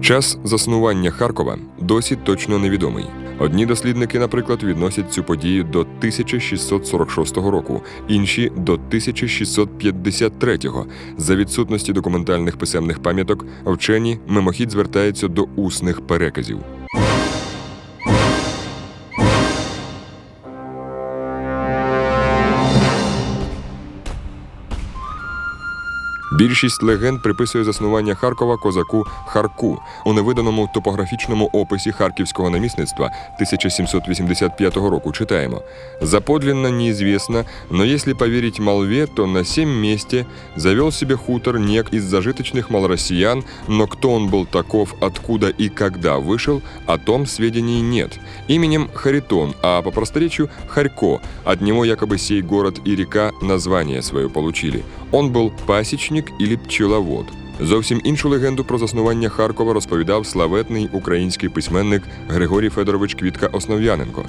Час заснування Харкова досі точно невідомий. Одні дослідники, наприклад, відносять цю подію до 1646 року, інші до 1653. За відсутності документальних писемних пам'яток вчені мимохідь звертаються до усних переказів. Більшість легенд приписує заснування Харкова козаку Харку у невиданому топографічному описі харківського намісництва 1785 року. Читаємо: заподлинно неизвестно, но если поверить молве, то на сем месте завел себе хутор нек из зажиточных малороссиян, но кто он был таков, откуда и когда вышел, о том сведений нет. Именем Харитон, а по просторечию Харько. От него якобы сей город и река название свое получили. Он был пасічник или пчеловод. Зовсім іншу легенду про заснування Харкова розповідав славетний український письменник Григорій Федорович Квітка Основ'яненко.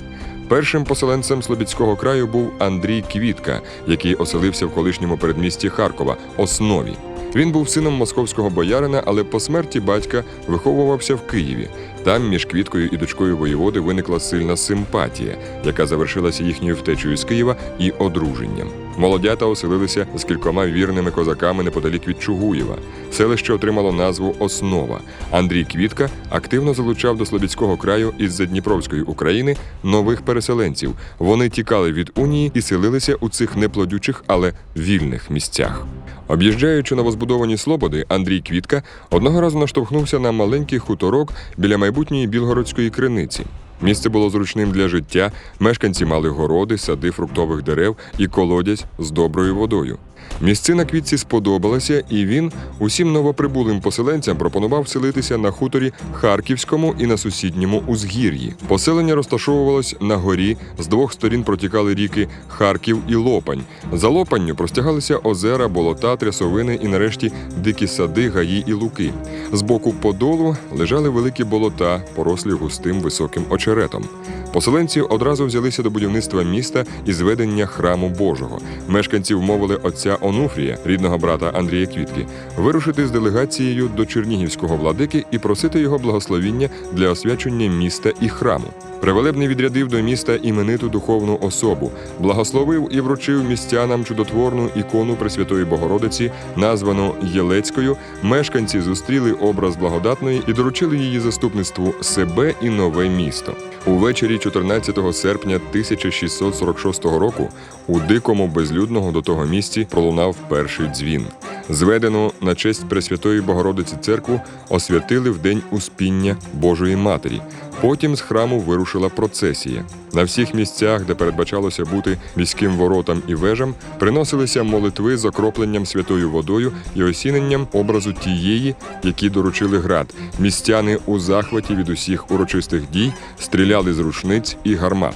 Першим поселенцем Слобідського краю був Андрій Квітка, який оселився в колишньому передмісті Харкова Основі. Він був сином московського боярина, але по смерті батька виховувався в Києві. Там між квіткою і дочкою воєводи виникла сильна симпатія, яка завершилася їхньою втечею з Києва і одруженням. Молодята оселилися з кількома вірними козаками неподалік від Чугуєва. Селище отримало назву Основа. Андрій Квітка активно залучав до Слобідського краю із Задніпровської України нових переселенців. Вони тікали від унії і селилися у цих неплодючих, але вільних місцях. Об'їжджаючи новозбудовані слободи, Андрій Квітка одного разу наштовхнувся на маленький хуторок біля майбутньої білгородської криниці. Місце було зручним для життя. Мешканці мали городи, сади фруктових дерев і колодязь з доброю водою. Місцина квітці сподобалася, і він усім новоприбулим поселенцям пропонував селитися на хуторі Харківському і на сусідньому узгір'ї. Поселення розташовувалось на горі, з двох сторін протікали ріки Харків і Лопань. За Лопанню простягалися озера, болота, трясовини і нарешті дикі сади, гаї і луки. З боку подолу лежали великі болота, порослі густим високим очеретом. Поселенці одразу взялися до будівництва міста і зведення храму Божого. Мешканці вмовили отця Онуфрія, рідного брата Андрія Квітки, вирушити з делегацією до Чернігівського владики і просити його благословіння для освячення міста і храму. Превелебний відрядив до міста імениту духовну особу, благословив і вручив містянам чудотворну ікону Пресвятої Богородиці, названу Єлецькою. Мешканці зустріли образ благодатної і доручили її заступництву себе і нове місто. Увечері 14 серпня 1646 року у дикому безлюдного до того місці пролунав перший дзвін. Зведену на честь Пресвятої Богородиці церкву освятили в день Успіння Божої Матері. Потім з храму вирушила процесія. На всіх місцях, де передбачалося бути міським воротам і вежам, приносилися молитви з окропленням святою водою і осіненням образу тієї, які доручили град. Містяни у захваті від усіх урочистих дій стріляли з рушниць і гармат.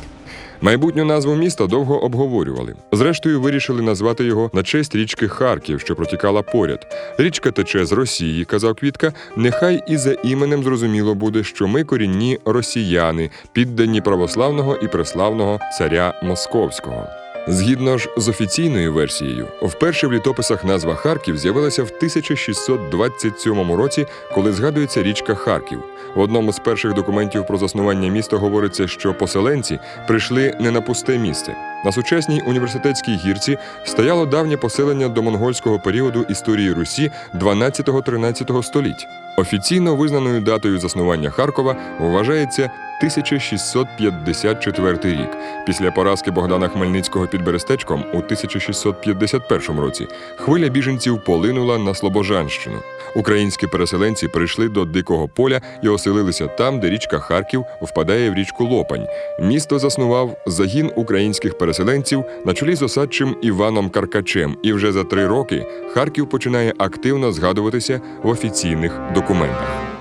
Майбутню назву міста довго обговорювали. Зрештою, вирішили назвати його на честь річки Харків, що протікала поряд. Річка тече з Росії, казав Квітка. Нехай і за іменем зрозуміло буде, що ми корінні росіяни, піддані православного і преславного царя Московського. Згідно ж з офіційною версією, вперше в літописах назва Харків з'явилася в 1627 році, коли згадується річка Харків. В одному з перших документів про заснування міста говориться, що поселенці прийшли не на пусте місце. На сучасній університетській гірці стояло давнє поселення до монгольського періоду історії Русі 12-13 століть. Офіційно визнаною датою заснування Харкова вважається 1654 рік. Після поразки Богдана Хмельницького під Берестечком у 1651 році хвиля біженців полинула на Слобожанщину. Українські переселенці прийшли до Дикого поля і оселилися там, де річка Харків впадає в річку Лопань. Місто заснував загін українських переселенців на чолі з осадчим Іваном Каркачем. І вже за три роки Харків починає активно згадуватися в офіційних документах.